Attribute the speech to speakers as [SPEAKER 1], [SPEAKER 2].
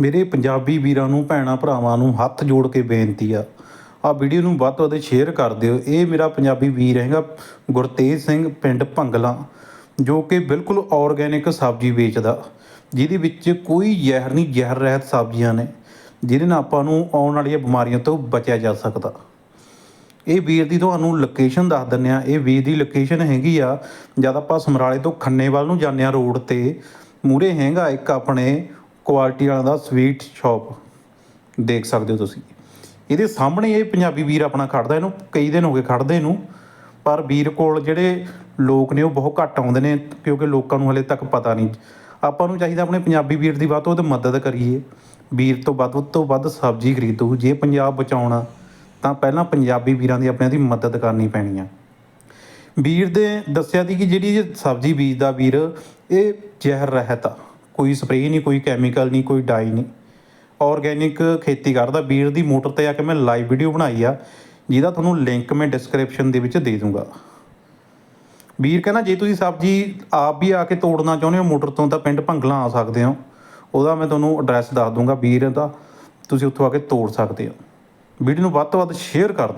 [SPEAKER 1] ਮੇਰੇ ਪੰਜਾਬੀ ਵੀਰਾਂ ਨੂੰ, ਭੈਣਾਂ ਭਰਾਵਾਂ ਨੂੰ ਹੱਥ ਜੋੜ ਕੇ ਬੇਨਤੀ ਆ। ਆ ਵੀਡੀਓ ਨੂੰ ਵੱਧ ਤੋਂ ਵੱਧ ਸ਼ੇਅਰ ਕਰ ਦਿਓ। ਇਹ ਮੇਰਾ ਪੰਜਾਬੀ ਵੀਰ ਹੈਗਾ ਗੁਰਤੇਜ ਸਿੰਘ, ਪਿੰਡ ਭੰਗਲਾ, ਜੋ ਕਿ ਬਿਲਕੁਲ ਆਰਗੈਨਿਕ ਸਬਜ਼ੀ ਵੇਚਦਾ। ਜਿਹਦੇ ਵਿੱਚ ਕੋਈ ਜ਼ਹਿਰ ਨਹੀਂ, ਜ਼ਹਿਰ ਰਹਿਤ ਸਬਜ਼ੀਆਂ ਨੇ, ਜਿਹਦੇ ਨਾਲ ਆਪਾਂ ਨੂੰ ਆਉਣ ਵਾਲੀਆਂ ਬਿਮਾਰੀਆਂ ਤੋਂ ਬਚਿਆ ਜਾ ਸਕਦਾ। ਇਹ ਵੀਰ ਦੀ ਤੁਹਾਨੂੰ ਲੋਕੇਸ਼ਨ ਦੱਸ ਦਿੰਨੇ ਆ। ਇਹ ਵੀਰ ਦੀ ਲੋਕੇਸ਼ਨ ਹੈਗੀ ਆ, ਜਦ ਆਪਾਂ ਸਮਰਾਲੇ ਤੋਂ ਖੰਨੇ ਵੱਲ ਨੂੰ ਜਾਂਦੇ ਆ ਰੋਡ ਤੇ ਮੂਰੇ ਹੈਗਾ ਇੱਕ ਆਪਣੇ ਕੁਆਲਿਟੀ ਵਾਲਾ ਦਾ ਸਵੀਟ ਸ਼ਾਪ ਦੇਖ ਸਕਦੇ ਹੋ ਤੁਸੀਂ। ਇਹਦੇ ਸਾਹਮਣੇ ਇਹ ਪੰਜਾਬੀ ਵੀਰ ਆਪਣਾ ਖੜਦਾ, ਇਹਨੂੰ ਕਈ ਦਿਨ ਹੋ ਗਏ ਖੜਦੇ ਨੂੰ, ਪਰ ਵੀਰ ਕੋਲ ਜਿਹੜੇ ਲੋਕ ਨੇ ਉਹ ਬਹੁਤ ਘੱਟ ਆਉਂਦੇ ਨੇ, ਕਿਉਂਕਿ ਲੋਕਾਂ ਨੂੰ ਹਲੇ ਤੱਕ ਪਤਾ ਨਹੀਂ। ਆਪਾਂ ਨੂੰ ਚਾਹੀਦਾ ਆਪਣੇ ਪੰਜਾਬੀ ਵੀਰ ਦੀ ਵੱਧ ਤੋਂ ਵੱਧ ਮਦਦ ਕਰੀਏ। ਵੀਰ ਤੋਂ ਵੱਧ ਤੋਂ ਵੱਧ ਸਬਜ਼ੀ ਖਰੀਦੋ। ਜੇ ਪੰਜਾਬ ਬਚਾਉਣਾ, ਤਾਂ ਪਹਿਲਾਂ ਪੰਜਾਬੀ ਵੀਰਾਂ ਦੀ ਆਪਣਿਆਂ ਦੀ ਮਦਦ ਕਰਨੀ ਪੈਣੀ ਆ। ਵੀਰ ਦੇ ਦੱਸਿਆ ਸੀ ਕਿ ਜਿਹੜੀ ਸਬਜ਼ੀ ਬੀਜਦਾ ਵੀਰ, ਇਹ ਜ਼ਹਿਰ ਰਹਿਤ ਆ। ਕੋਈ ਸਪਰੇਅ ਨਹੀਂ, ਕੋਈ ਕੈਮੀਕਲ ਨਹੀਂ, ਕੋਈ ਡਾਈ ਨਹੀਂ। ਆਰਗੈਨਿਕ ਖੇਤੀ ਕਰਦਾ ਵੀਰ ਦੀ ਮੋਟਰ ਤੇ ਆ ਕੇ ਮੈਂ ਲਾਈਵ ਵੀਡੀਓ ਬਣਾਈ ਆ, ਜਿਹਦਾ ਤੁਹਾਨੂੰ ਲਿੰਕ ਮੈਂ ਡਿਸਕ੍ਰਿਪਸ਼ਨ ਦੇ ਵਿੱਚ ਦੇ ਦੂੰਗਾ। ਵੀਰ ਕਹਿੰਦਾ, ਜੇ ਤੁਸੀਂ ਸਬਜ਼ੀ ਆਪ ਵੀ ਆ ਕੇ ਤੋੜਨਾ ਚਾਹੁੰਦੇ ਹੋ, ਮੋਟਰ ਤੋਂ ਤਾਂ ਪਿੰਡ ਭੰਗਲਾ ਆ ਸਕਦੇ ਹੋ। ਉਹਦਾ ਮੈਂ ਤੁਹਾਨੂੰ ਐਡਰੈਸ ਦੱਸ ਦੂੰਗਾ ਵੀਰ ਦਾ, ਤੁਸੀਂ ਉੱਥੋਂ ਆ ਕੇ ਤੋੜ ਸਕਦੇ ਹੋ। ਵੀਡੀਓ ਨੂੰ ਵੱਧ ਤੋਂ ਵੱਧ ਸ਼ੇਅਰ ਕਰ ਦਿਓ।